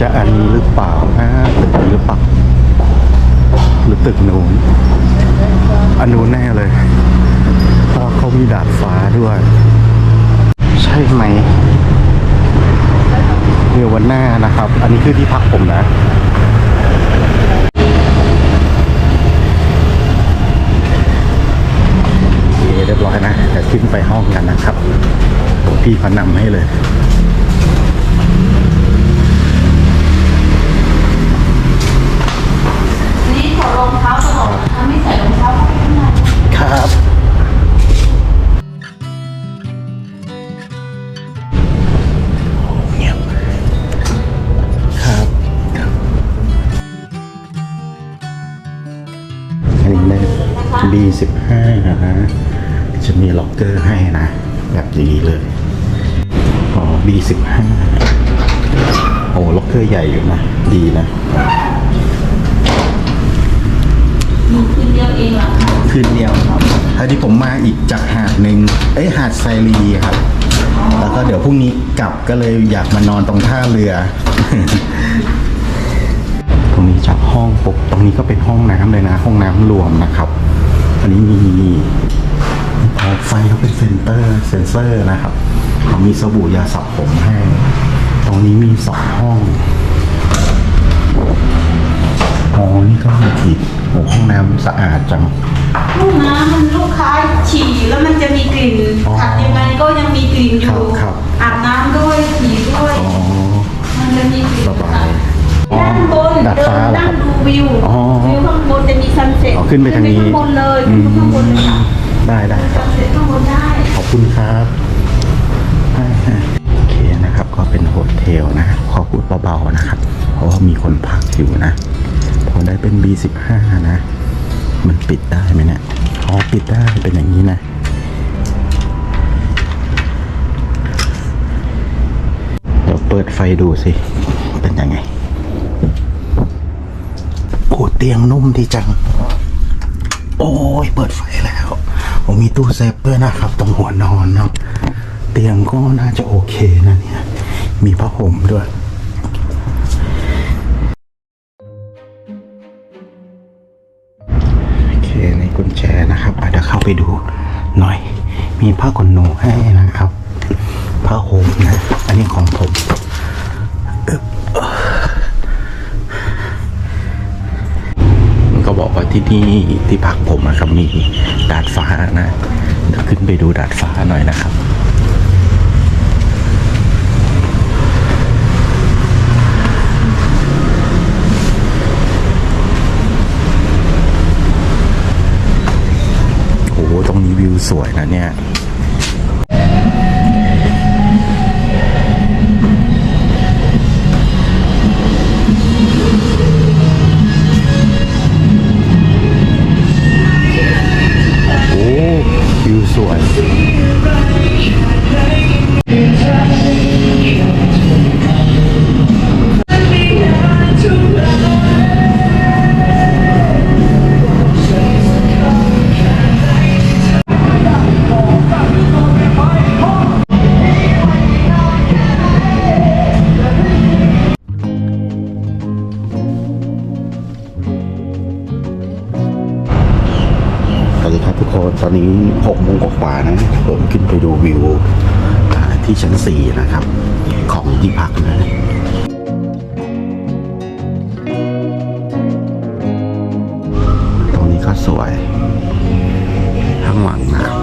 จะอันนี้หรือเปล่านะตึกหรือเปล่าหรือตึกนู้นอันนู้นแน่เลยเพราะเขามีดาดฟ้าด้วย ใช่ไหมเดี๋ยววันหน้านะครับ อันนี้คือที่พักผมนะเรียบร้อยนะแต่ขึ้นไปห้องกันนะครับพี่พนำให้เลย B15 นะฮะจะมีล็อกเกอร์ให้นะ แบบดีเลย อ๋อ B15 โอ้ล็อกเกอร์ใหญ่อยู่นะ ดีนะมีคืนเดียวเองเหรอคะคืนเดียวครับทีนี้ผมมาอีกจากหาดหนึ่งเอ้ยหาดไซรีครับ แล้วก็เดี๋ยวพรุ่งนี้กลับก็เลยอยากมานอนตรงท่าเรือ ตรงนี้จากห้องปกตรงนี้ก็เป็นห้องน้ำเลยนะ ห้องน้ำรวมนะครับอั นนี้มีพอไฟเขาเป็นเซนเตอร์เซนเซอร์นะครับเขามีสบู่ยาสระผมให้ ตรงนี้มีสองห้องอ๋อนี่ก็มีอีกโอ้ห้องน้ำสะอาดจังห้องน้ำมันลูกค้าฉี่แล้วมันจะมีกลิ่นขัดยังไงก็ยังมีกลิ่นอยู่อาบน้ำด้วยฉี่ด้วยอ๋อมันจะมีกลิ่นสบ ด้านบนดาดเดิฟ้านเหรอคนั่รังบดูวิวอ๋อวิวข้างบนจะมีซันเซ็ตอ๋อขึ้นไปทางนี้ ข้างบนเลยอืขึ้นมไปข้างบนเลยค่ะได้ได้คซัรับนเซ็ตข้างบนได้ ขอบคุณครับอ่าโอเคนะครับ ก็เป็นโฮเทลนะ ขอพูดเบาๆนะครับ เพราะว่ามีคนพักอยู่นะ พอได้เป็น B15 นะ มันปิดได้ไหมเนี่ยอ๋อปิดได้เป็นอย่างนี้นะ เดี๋ยวเปิดไฟดูสิ เป็นยังไง โอ้เตียงนุ่มดีจัง โอ้ยเปิดไฟแล้วผมมีตู้เซฟด้วยนะครับ ตรงหัวนอนเนาะเตียงก็น่าจะโอเคนะเนี่ย มีผ้าห่มด้วยโอเคในกุญแจนะครับอาจจะเดี๋ยวเข้าไปดูหน่อย มีผ้าขนหนูให้นะครับ ผ้าห่มนะ อันนี้ของผมอึ๊บมันก็บอกว่า ที่นี่ที่พักผมนะครับมีดาดฟ้านะเดี๋ยวขึ้นไปดูดาดฟ้าหน่อยนะครับโอ้โหตรงนี้วิวสวยนะเนี่ย วิว ตอนนี้หกโมงกว่านะผมขึ้นไปดูวิวที่ชั้นสี่นะครับ ของที่พักนะตรงนี้ก็สวย ข้างหลังนะ